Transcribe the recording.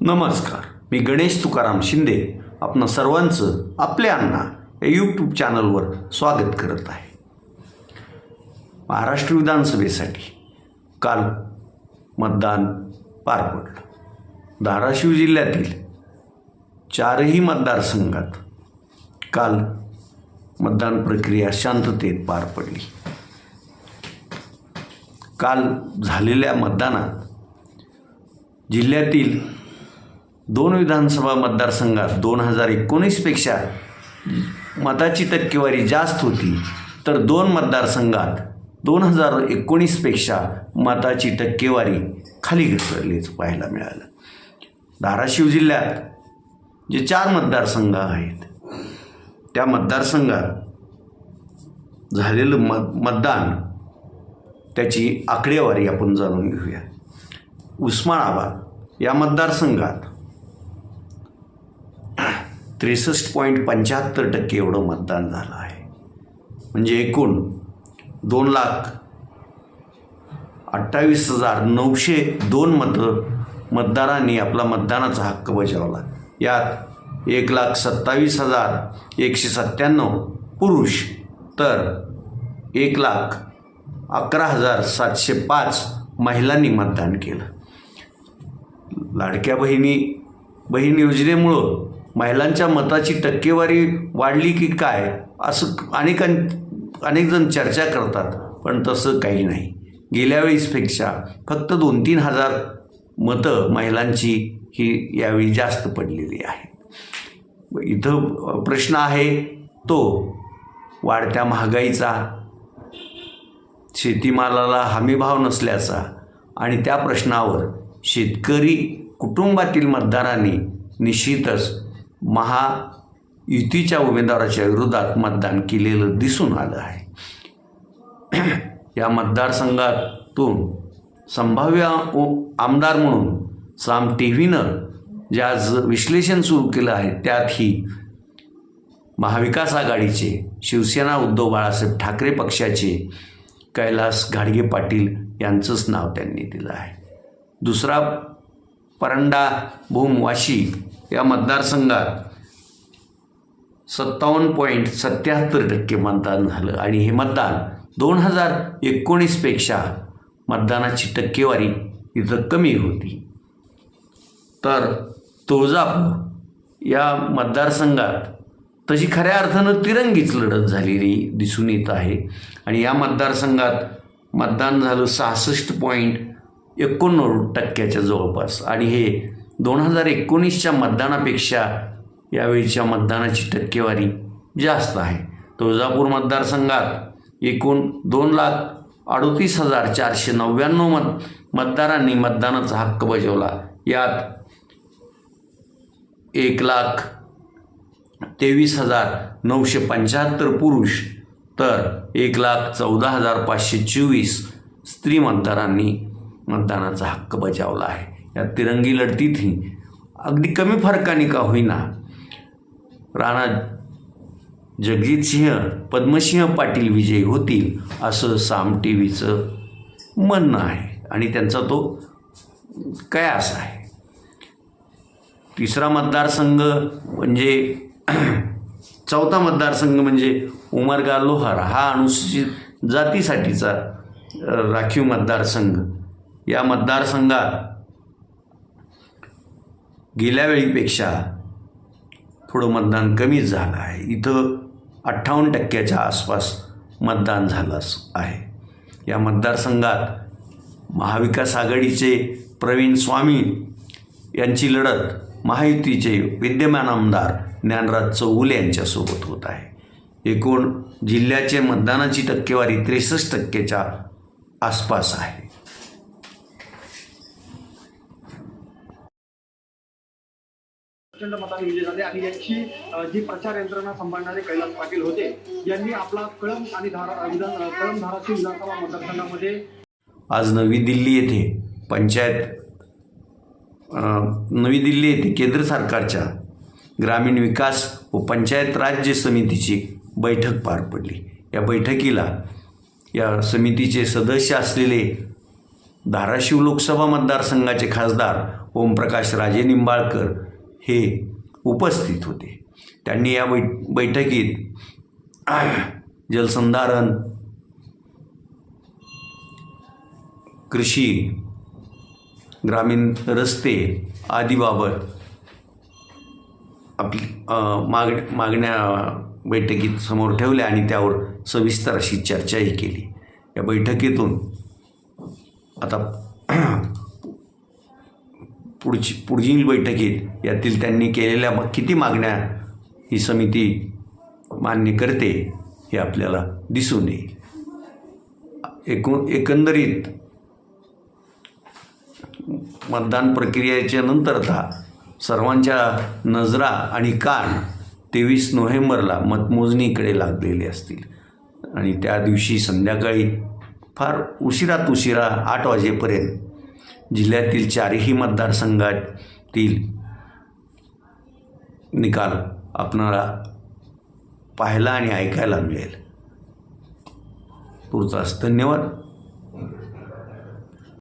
नमस्कार. मी गणेश तुकाराम शिंदे आपणा सर्वांचं आपल्या अण्णा या यूट्यूब चॅनलवर स्वागत करत आहे. महाराष्ट्र विधानसभेसाठी काल मतदान पार पडलं. धाराशिव जिल्ह्यातील चारही मतदारसंघात काल मतदान प्रक्रिया शांततेत पार पडली. काल झालेल्या मतदानात जिल्ह्यातील दोन विधानसभा मतदारसंघात दोन हजार एकोणीसपेक्षा मताची टक्केवारी जास्त होती तर दोन मतदारसंघात दोन हजार एकोणीसपेक्षा मताची टक्केवारी खाली घसरलीच पाहायला मिळालं. धाराशिव जिल्ह्यात जे चार मतदारसंघ आहेत त्या मतदारसंघात झालेलं मत मतदान त्याची आकडेवारी आपण जाणून घेऊया. उस्मानाबाद या मतदारसंघात त्रेसष्ट पॉईंट पंच्याहत्तर टक्के एवढं मतदान झालं आहे. म्हणजे एकूण दोन लाख अठ्ठावीस हजार नऊशे दोन मत मतदारांनी आपला मतदानाचा हक्क बजावला. यात एक लाख सत्तावीस हजार एकशे सत्त्याण्णव पुरुष तर एक लाख अकरा हजार सातशे पाच महिलांनी मतदान केलं. लाडक्या बहिणी बहीण योजनेमुळं महिलांच्या मताची टक्केवारी वाढली की काय? असं अनेकां अनेक जण चर्चा करतात पण तसं काही नाही. गेल्या वेळेसपेक्षा फक्त दोन तीन हजार मतं महिलांची ही यावेळी जास्त पडलेली आहे इथं प्रश्न आहे तो वाढत्या महागाईचा शेतीमालाला हमीभाव नसल्याचा आणि त्या प्रश्नावर शेतकरी कुटुंबातील मतदारांनी निश्चितच महायुतीच्या उमेदवाराच्या विरोधात मतदान केलेलं दिसून आलं आहे. या मतदारसंघातून संभाव्य आमदार म्हणून साम टी व्हीनं जे आज विश्लेषण सुरू केलं आहे त्यातही महाविकास आघाडीचे शिवसेना उद्धव बाळासाहेब ठाकरे पक्षाचे कैलास घाडगे पाटील यांचंच नाव त्यांनी दिलं आहे. दुसरा परंडा भूम वाशी या मतदारसंघात सत्तावन्न पॉईंट सत्याहत्तर टक्के मतदान झालं. आणि हे मतदान दोन हजार एकोणीसपेक्षा मतदानाची टक्केवारी इथं कमी होती. तर तुळजापूर या मतदारसंघात तशी खऱ्या अर्थानं तिरंगीच लढत झालेली दिसून येत आहे. आणि या मतदारसंघात मतदान झालं सहासष्ट पॉईंट एकोणनव्वद टक्क्याच्या जवळपास. आणि हे दोन हजार एकोणीसच्या मतदानापेक्षा यावेळीच्या मतदानाची टक्केवारी जास्त आहे. तुळजापूर मतदारसंघात एकूण दोन लाख अडतीस हजार चारशे नव्याण्णव मत मतदारांनी मतदानाचा हक्क बजावला. यात एक लाख तेवीस हजार नऊशे पंच्याहत्तर पुरुष तर एक लाख चौदा हजार पाचशे चोवीस स्त्री मतदारांनी मतदानाचा हक्क बजावला आहे. या तिरंगी लढतीतही अगदी कमी फरकाने का होईना. राणा जगजितसिंह पद्मसिंह पाटील विजयी होतील असं साम टी व्हीचं म्हणणं आहे. आणि त्यांचा तो कयास आहे. तिसरा मतदारसंघ म्हणजे चौथा मतदारसंघ म्हणजे उमरगा लोहार. हा अनुसूचित जातीसाठीचा राखीव मतदारसंघ. या मतदारसंघात गेल्या वेळीपेक्षा थोडं मतदान कमीच झालं आहे. इथं अठ्ठावन्न टक्क्याच्या आसपास मतदान झालं आहे. या मतदारसंघात महाविकास आघाडीचे प्रवीण स्वामी यांची लढत महायुतीचे विद्यमान आमदार ज्ञानराज चौगुले यांच्यासोबत होत आहे. एकूण जिल्ह्याचे मतदानाची टक्केवारी त्रेसष्ट टक्केच्या आसपास आहे. प्रचंड मताने विजय झाले आणि यांची जी प्रचार यंत्रणा सांभाळणारे कैलास पाटील होते यांनी आपला कळम आणि धारा विधान कळम धाराशिव विधानसभा मतदारसंघामध्ये आज नवी दिल्ली येथे पंचायत नवी दिल्ली येथे केंद्र सरकारच्या ग्रामीण विकास व पंचायत राज्य समितीची बैठक पार पडली. या बैठकीला या समितीचे सदस्य असलेले धाराशिव लोकसभा मतदारसंघाचे खासदार ओमप्रकाश राजे निंबाळकर हे उपस्थित होते. त्यांनी या बै बैठकीत जलसंधारण कृषी ग्रामीण रस्ते आदीबाबत आपली माग मागण्या बैठकीत समोर ठेवल्या आणि त्यावर सविस्तर अशी चर्चाही केली. या बैठकीतून आता पुढची पुढील बैठकीत यातील त्यांनी केलेल्या मग किती मागण्या ही समिती मान्य करते हे आपल्याला दिसून येईल. एकूण एकंदरीत मतदान प्रक्रियेच्या नंतरता सर्वांच्या नजरा आणि कान तेवीस नोव्हेंबरला मतमोजणीकडे लागलेले असतील. आणि त्या दिवशी संध्याकाळी फार उशिरात उशिरा आठ वाजेपर्यंत जिल्ह्यातील चारही मतदारसंघातील निकाल आपणाला पाहायला आणि ऐकायला मिळेल. पुढचाच धन्यवाद.